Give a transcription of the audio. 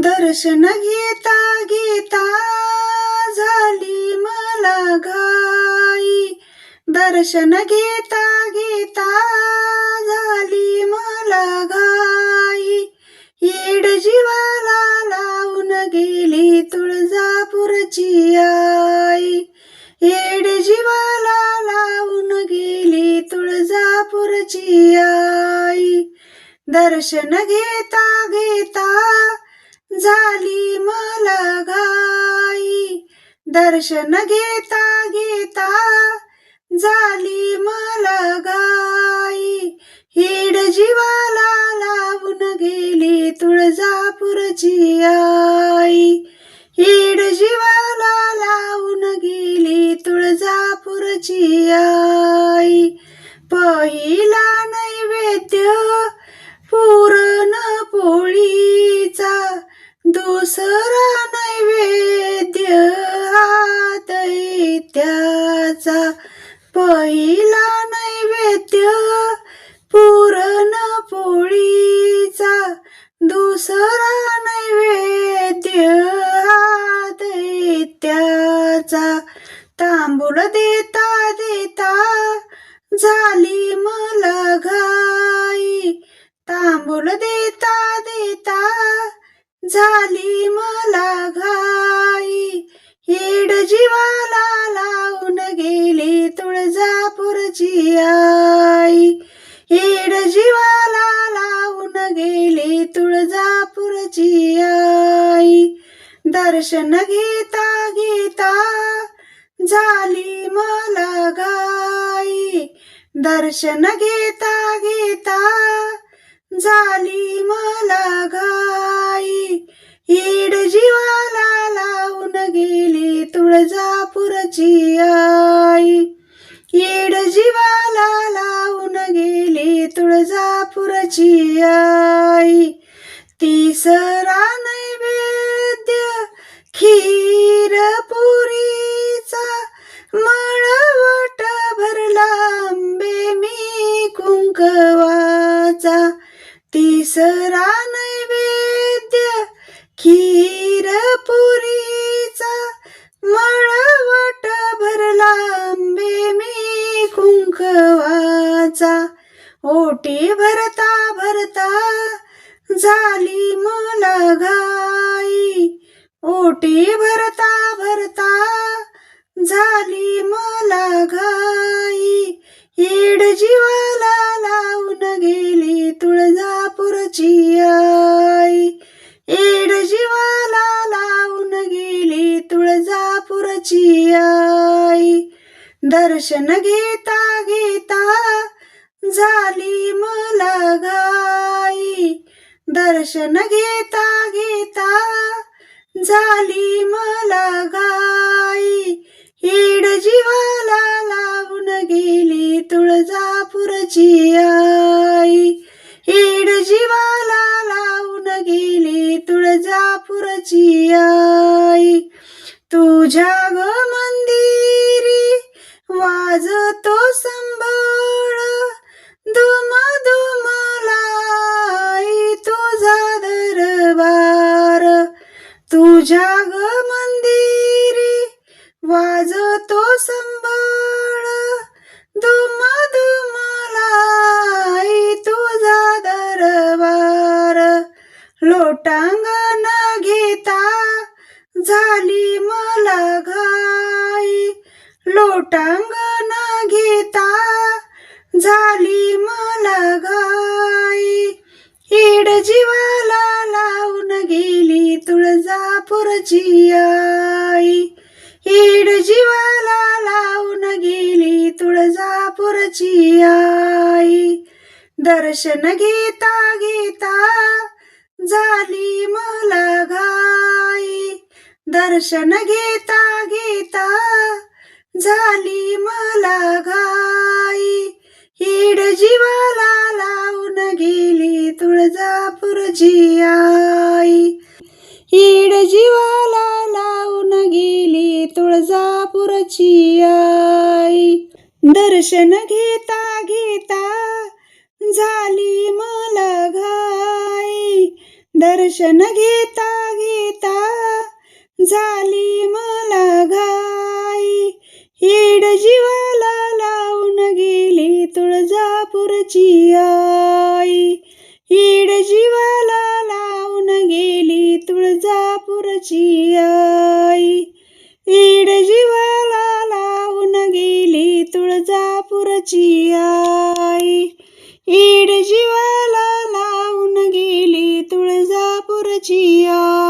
दर्शन घेता घेता झाली मला घाई. दर्शन घेता घेता झाली मला घाई. येड जीवाला लावून गेली तुळजापूरची आई. येड जीवाला लावून गेली तुळजापूरची आई. दर्शन घेता घेता दर्शन घेता घेता झाली मला गाई हिड जीवाला लावून गेली तुळजापूरची आई. हिड जीवाला लावून गेली तुळजापूरची आई. पहिला नैवेद्य पूरण पोळीचा दुसरा त्याचा पहिला नैवेद्य पुरण पोळीचा दुसरा नैवेद्य हा दैत्याचा तांबूल देता देता झाली मला घाई. तांबूळ देता देता झाली मला घाई. येड जीवा माझी आई. हेड जीवाला लावून गेली तुळजापूरची आई. दर्शन घेता घेता झाली मला गाई. दर्शन घेता घेता झाली मला गाई. हेड जीवाला लावून गेली तुळजापूरची आई. येड तुळजापूरची आई. तिसरा नैवेद्य खीर पुरीचा मळवट भरला आंबे मी कुंकवाचा. तिसरा नैवेद्य खीर पुरीचा मळवट भरला आंबे मी कुंकवाचा. ओटी भरता भरता झाली मला घाई. ओटी भरता भरता झाली मला घाई. येड जीवाला लावून गेली तुळजापूरची आई. येड जीवाला लावून गेली तुळजापूरची आई. दर्शन घेता घेता झाली मला गाई दर्शन घेता घेता झाली मला गाई हिड जीवाला लावून गेली तुळजापूरची आई. हिड जीवाला लावून गेली तुळजापूरची आई. तुझ्या ग मंदिरी वाजतो संभ तुझ्या ग मंदिरी वाजतो संबळ. धुम धुमलाई तुझा दरबार. लोटांगण घेता झाली मला घाई. लोटांगण घेता झाली मला घाई. हेड जीवाला लावून गेली तुळजापूरची आई हेड जीवाला लावून गेली तुळजापूरची आई दर्शन घेता घेता झाली मला घाई दर्शन घेता घेता झाली मला घाई हेड जीवाला तुळजापूरची आई ईड जीवाला लावून गेली तुळजापूरची आई दर्शन घेता घेता झाली मला घाई. दर्शन घेता घेता तुळजापूरची आई. येड जीवाला लावून गेली तुळजापूरची आई. ईड जीवाला लावून गेली तुळजापूरची आई.